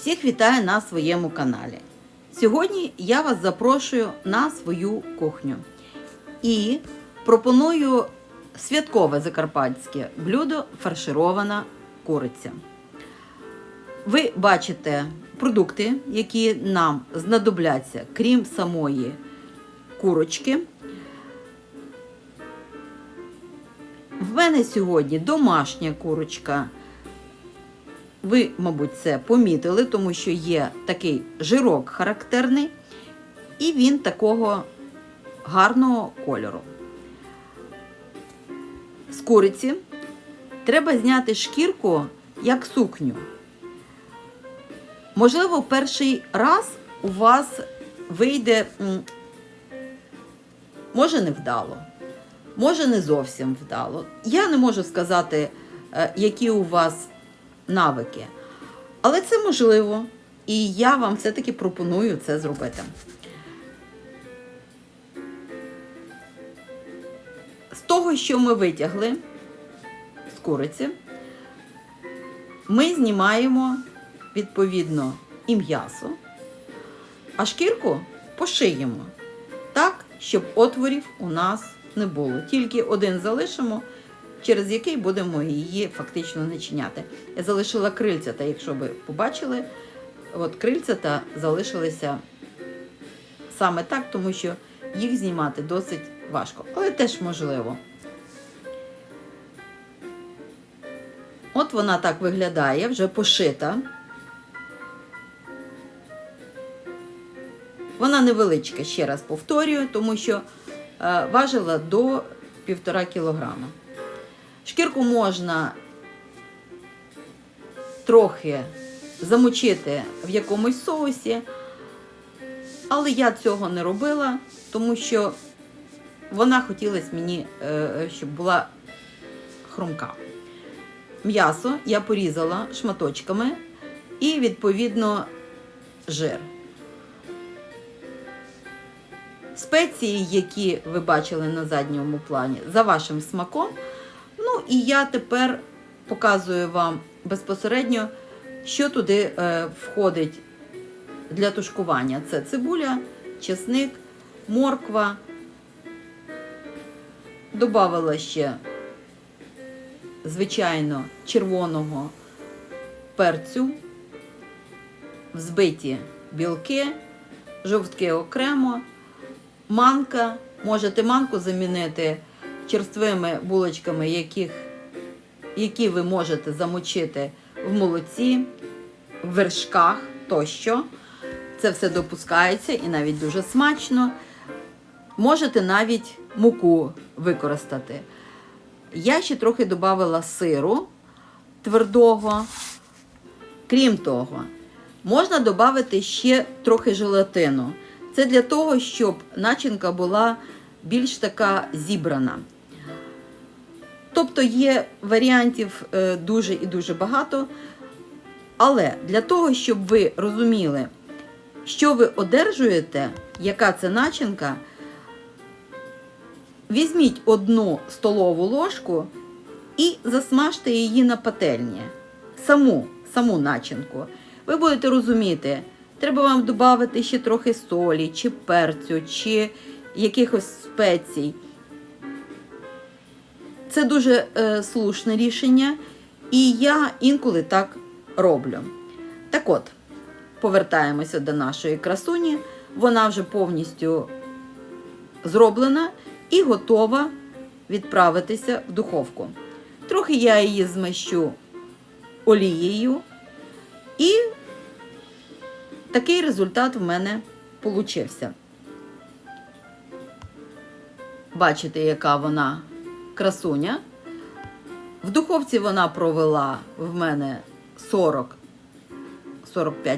Всіх вітаю на своєму каналі. Сьогодні я вас запрошую на свою кухню і пропоную святкове закарпатське блюдо фарширована куриця. Ви бачите продукти, які нам знадобляться, крім самої курочки. В мене сьогодні домашня курочка. Ви, мабуть, це помітили, тому що є такий жирок характерний, і він такого гарного кольору. З куриці треба зняти шкірку як сукню. Можливо, перший раз у вас вийде, може, невдало, може, не зовсім вдало. Я не можу сказати, е, які у вас навики. Але це можливо, і я вам все-таки пропоную це зробити. З того, що ми витягли з куриці, ми знімаємо відповідно і м'ясо, а шкірку пошиємо так, щоб отворів у нас не було. Тільки один залишимо, через який будемо її фактично начиняти. Я залишила крильця, та якщо ви побачили, от крильця та залишилися саме так, тому що їх знімати досить важко, але теж можливо. От вона так виглядає, вже пошита. Вона невеличка, ще раз повторюю, тому що е, важила до 1,5 кілограма. Шкірку можна трохи замочити в якомусь соусі, але я цього не робила, тому що вона хотілося мені, е, щоб була хрумка. М'ясо я порізала шматочками і, відповідно, жир. Спеції, які ви бачили на задньому плані, за вашим смаком. Ну і я тепер показую вам безпосередньо, що туди е, входить для тушкування. Це цибуля, чесник, морква. Добавила ще, звичайно, червоного перцю, взбиті білки, жовтки окремо, манка. Можете манку замінити черствими булочками, яких, які ви можете замочити в молоці, в вершках тощо. Це все допускається і навіть дуже смачно. Можете навіть муку використати. Я ще трохи додавала сиру твердого. Крім того, можна додати ще трохи желатину. Це для того, щоб начинка була більш така зібрана. Тобто є варіантів е, дуже і дуже багато. Але для того, щоб ви розуміли, що ви одержуєте, яка це начинка, візьміть одну столову ложку і засмажте її на пательні. Саму, саму начинку. Ви будете розуміти, треба вам додати ще трохи солі, чи перцю, чи якихось спецій. Це дуже е, слушне рішення, і я інколи так роблю. Так от, повертаємося до нашої красуні. Вона вже повністю зроблена і готова відправитися в духовку. Трохи я її змащу олією, і такий результат в мене получився. Бачите, яка вона красуня. В духовці вона провела в мене 40-45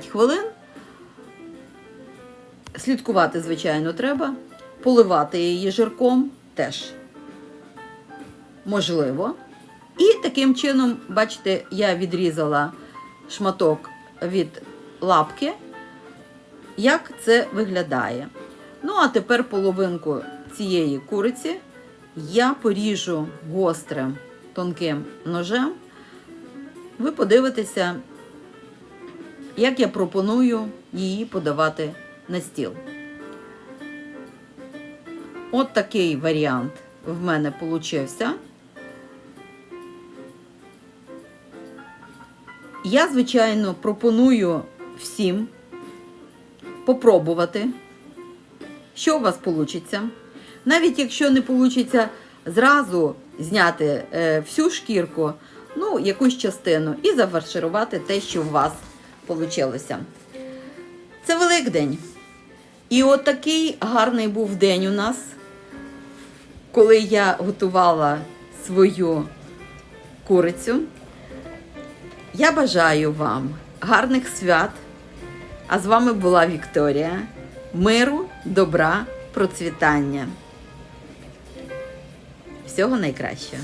хвилин. Слідкувати, звичайно, треба. Поливати її жирком теж можливо. І таким чином, бачите, я відрізала шматок від лапки, як це виглядає. Ну, а тепер половинку цієї куриці я поріжу гострим тонким ножем. Ви подивитеся, як я пропоную її подавати на стіл. От такий варіант в мене получився. Я, звичайно, пропоную всім попробувати, що у вас вийде. Навіть якщо не вийде зразу зняти е, всю шкірку, ну, якусь частину, і зафарширувати те, що у вас вийшло. Це Великдень. І от гарний був день у нас, коли я готувала свою курицю. Я бажаю вам гарних свят. А з вами була Вікторія. Миру, добра, процвітання. Всього найкращого.